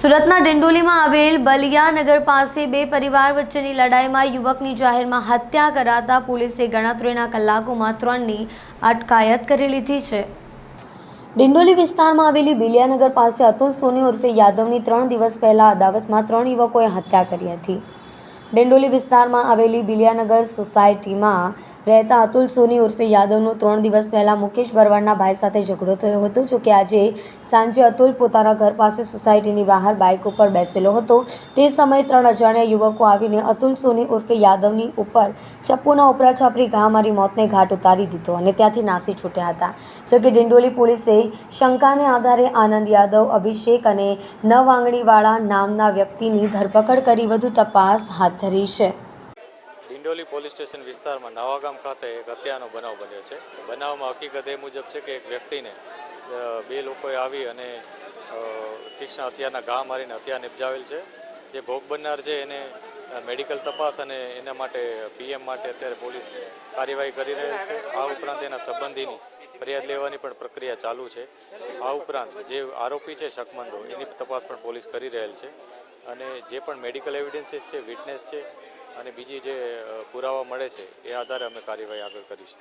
સુરતના ડિંડોલીમાં આવેલ બલિયાનગર પાસે બે પરિવાર વચ્ચેની લડાઈમાં યુવકની જાહેરમાં હત્યા કરાતા પોલીસે ગણતરીના કલાકોમાં ત્રણની અટકાયત કરી લીધી છે. ડિંડોલી વિસ્તારમાં આવેલી બિલિયાનગર પાસે અતુલ સોની ઉર્ફે યાદવની ત્રણ દિવસ પહેલા અદાવતમાં ત્રણ યુવકોએ હત્યા કરી હતી. ડિંડોલી વિસ્તારમાં આવેલી બિલિયાનગર સોસાયટીમાં રહેતા અતુલ સોની ઉર્ફે યાદવનો ત્રણ દિવસ પહેલાં મુકેશ બરવાડના ભાઈ સાથે ઝઘડો થયો હતો, જો કે આજે સાંજે અતુલ પોતાના ઘર પાસે સોસાયટીની બહાર બાઇક ઉપર બેસેલો હતો. તે સમયે ત્રણ અજાણ્યા યુવકો આવીને અતુલ સોની ઉર્ફે યાદવની ઉપર ચપ્પુના ઉપરા છાપરી ઘા મારી મોતને ઘાટ ઉતારી દીધો અને ત્યાંથી નાસી છૂટ્યા હતા. જો કે ડિંડોલી પોલીસે શંકાને આધારે આનંદ યાદવ, અભિષેક અને નવાંગણીવાળા નામના વ્યક્તિની ધરપકડ કરી વધુ તપાસ હાથ ધરી છે. ડિંડોલી પોલીસ સ્ટેશન વિસ્તારમાં નવાગામ ખાતે એક હત્યાનો બનાવ બન્યો છે. બનાવમાં હકીકત એ મુજબ છે કે એક વ્યક્તિને બે લોકોએ આવી અને તીક્ષ્ણ હત્યાના ઘા મારીને હત્યા નિપજાવેલ છે. જે ભોગ બનનાર છે એને મેડિકલ તપાસ અને એના માટે, પીએમ માટે અત્યારે પોલીસ કાર્યવાહી કરી રહી છે. આ ઉપરાંત એના સંબંધીની ફરિયાદ લેવાની પણ પ્રક્રિયા ચાલુ છે. આ ઉપરાંત જે આરોપી છે શકમંદો, એની તપાસ પણ પોલીસ કરી રહેલ છે. અને જે પણ મેડિકલ એવિડન્સીસ છે વિટનેસ છે અને બીજી જે પુરાવા મળે છે, એ આધારે અમે કાર્યવાહી આગળ કરીશું.